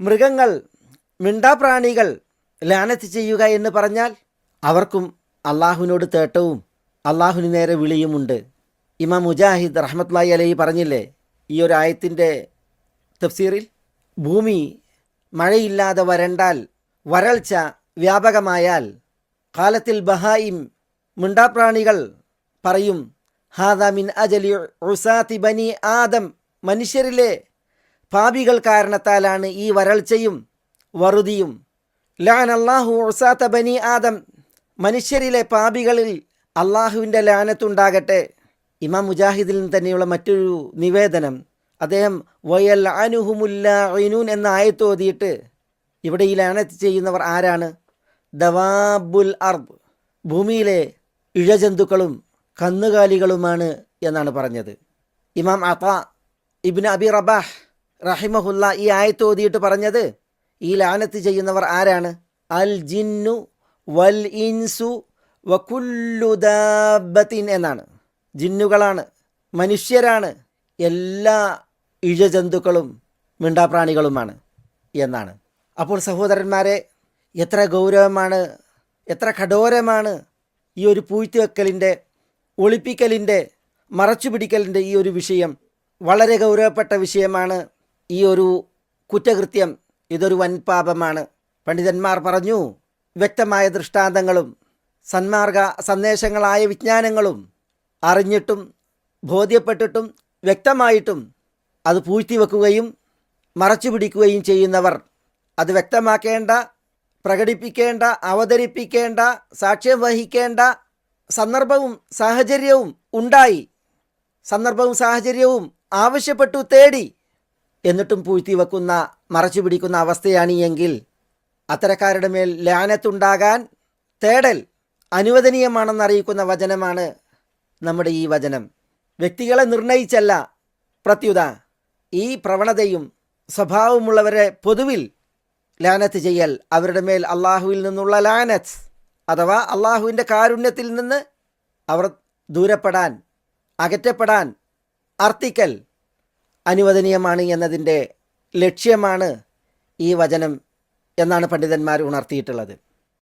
മൃഗങ്ങൾ മിണ്ടാപ്രാണികൾ ലാനത്ത് ചെയ്യുക എന്ന് പറഞ്ഞാൽ അവർക്കും അള്ളാഹുവിനോട് തേട്ടവും അള്ളാഹുവിന് നേരെ വിളിയുമുണ്ട്. ഇമാം മുജാഹിദ് റഹ്മത്ലായി അലൈഹി പറഞ്ഞില്ലേ ഈ ഒരു ആയത്തിന്റെ തഫ്സീറിൽ ഭൂമി മഴയില്ലാതെ വരണ്ടാൽ വരൾച്ച വ്യാപകമായാൽ കാലത്തിൽ ബഹായിം മിണ്ടാപ്രാണികൾ പറയും ഹാദ മിൻ അജലി ഉസാത്തി ബനി ആദം മനുഷ്യരിലെ പാപികൾ കാരണത്താലാണ് ഈ വരൾച്ചയും വറുതിയും. ലാൻ അള്ളാഹു ഉസാത്ത ബനി ആദം മനുഷ്യരിലെ പാപികളിൽ അള്ളാഹുവിന്റെ ലാനത്തുണ്ടാകട്ടെ. ഇമാം മുജാഹിദിൽ നിന്ന് തന്നെയുള്ള മറ്റൊരു നിവേദനം. അദ്ദേഹം വയൽ അനുഹുമുല്ലൂൻ എന്ന ആയത്ത് ഓതിയിട്ട് ഇവിടെ ഈ ലാനത്ത് ചെയ്യുന്നവർ ആരാണ്? ദവാബുൽ അർബ് ഭൂമിയിലെ ഇഴജന്തുക്കളും കന്നുകാലികളുമാണ് എന്നാണ് പറഞ്ഞത്. ഇമാം അത ഇബിൻ അബി റബാഹ് റഹിമഹുല്ല ഈ ആയത്ത് ഓതിയിട്ട് പറഞ്ഞത് ഈ ലാനത്ത് ചെയ്യുന്നവർ ആരാണ്? അൽ ജിന്നു വൽ ഇൻസു വക്കുല്ലുദാബത്തിൻ എന്നാണ്. ജിന്നുകളാണ് മനുഷ്യരാണ് എല്ലാ ഇഴജന്തുക്കളും മിണ്ടാപ്രാണികളുമാണ് എന്നാണ്. അപ്പോൾ സഹോദരന്മാരെ എത്ര ഗൗരവമാണ് എത്ര കഠോരമാണ് ഈ ഒരു പൂഴ്ത്തിവെക്കലിന്റെ ഒളിപ്പിക്കലിന്റെ മറച്ചുപിടിക്കലിന്റെ ഈ ഒരു വിഷയം. വളരെ ഗൗരവപ്പെട്ട വിഷയമാണ് ഈ ഒരു കുറ്റകൃത്യം ഇതൊരു വൻപാപമാണ് പണ്ഡിതന്മാർ പറഞ്ഞു വ്യക്തമായ ദൃഷ്ടാന്തങ്ങളും സന്മാർഗ സന്ദേശങ്ങളായ വിജ്ഞാനങ്ങളും അറിഞ്ഞിട്ടും ബോധ്യപ്പെട്ടിട്ടും വ്യക്തമായിട്ടും അത് പൂഴ്ത്തിവെക്കുകയും മറച്ചു പിടിക്കുകയും ചെയ്യുന്നവർ. അത് വ്യക്തമാക്കേണ്ട പ്രകടിപ്പിക്കേണ്ട അവതരിപ്പിക്കേണ്ട സാക്ഷ്യം വഹിക്കേണ്ട സന്ദർഭവും സാഹചര്യവും ഉണ്ടായി. സന്ദർഭവും സാഹചര്യവും ആവശ്യപ്പെട്ടു തേടി എന്നിട്ടും പൂഴ്ത്തി വെക്കുന്ന മറച്ചു പിടിക്കുന്ന അവസ്ഥയാണ് എങ്കിൽ അത്തരക്കാരുടെ മേൽ ലാനത്തുണ്ടാകാൻ തേടൽ അനുവദനീയമാണെന്ന് അറിയിക്കുന്ന വചനമാണ് നമ്മുടെ ഈ വചനം. വ്യക്തികളെ നിർണയിച്ചല്ല പ്രത്യുത ഈ പ്രവണതയും സ്വഭാവമുള്ളവരെ പൊതുവിൽ ലാനത്ത് ചെയ്യൽ അവരുടെ മേൽ അള്ളാഹുവിൽ നിന്നുള്ള ലാനത്ത് അഥവാ അള്ളാഹുവിന്റെ കാരുണ്യത്തിൽ നിന്ന് അവർ ദൂരപ്പെടാൻ അകറ്റപ്പെടാൻ അർത്ഥിക്കൽ അനുവദനീയമാണ് എന്നതിന്റെ ലക്ഷ്യമാണ് ഈ വചനം എന്നാണ് പണ്ഡിതന്മാർ ഉണർത്തിയിട്ടുള്ളത്.